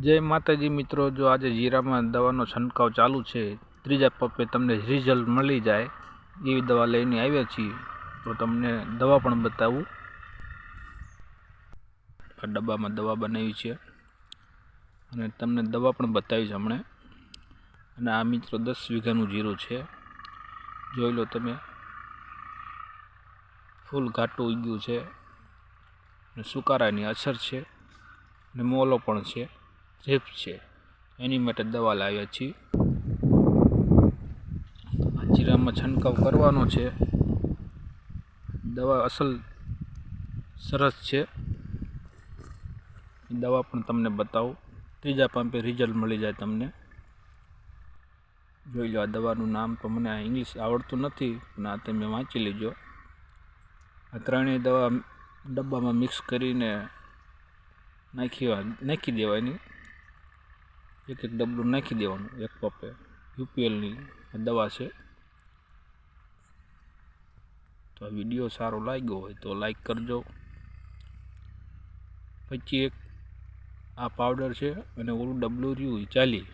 જય માતાજી મિત્રો, જો આજે જીરામાં દવાનો છંટકાવ ચાલુ છે, ત્રીજા પપ્પે તમને રિઝલ્ટ મળી જાય એવી દવા લઈને આવ્યા છીએ, તો તમને દવા પણ બતાવું. આ ડબ્બામાં દવા બનાવી છે અને તમને દવા પણ બતાવીશ હમણે. અને આ મિત્રો દસ વીઘાનું જીરું છે. જોઈ લો તમે. ફૂલ ઘાટું ઉગ્યું છે. અને સુકારાની અસર છે. ને મોલો પણ છે. રેપ છે. એની માટે દવા લાવ્યા છીએ. જીરામાં છંટકાવ કરવાનો છે. દવા અસલ સરસ છે. દવા પણ તમને બતાવું. ત્રીજા પંપે રિઝલ્ટ મળી જાય તમને. જોઈ લો આ દવાનું નામ તો મને ઇંગ્લિશ આવડતું નથી, પણ આ તમે વાંચી લેજો. આ ત્રણેય દવા ડબ્બામાં મિક્સ કરીને નાખી નાખી દેવાની. એક એક ડબલું નાખી દેવાનું, એક પપે. યુપીએલની દવા છે. તો આ વીડિયો સારો લાગ્યો હોય તો લાઈક કરજો. પછી એક આ પાવડર છે અને ઓલું ડબલું રહ્યું ચાલી.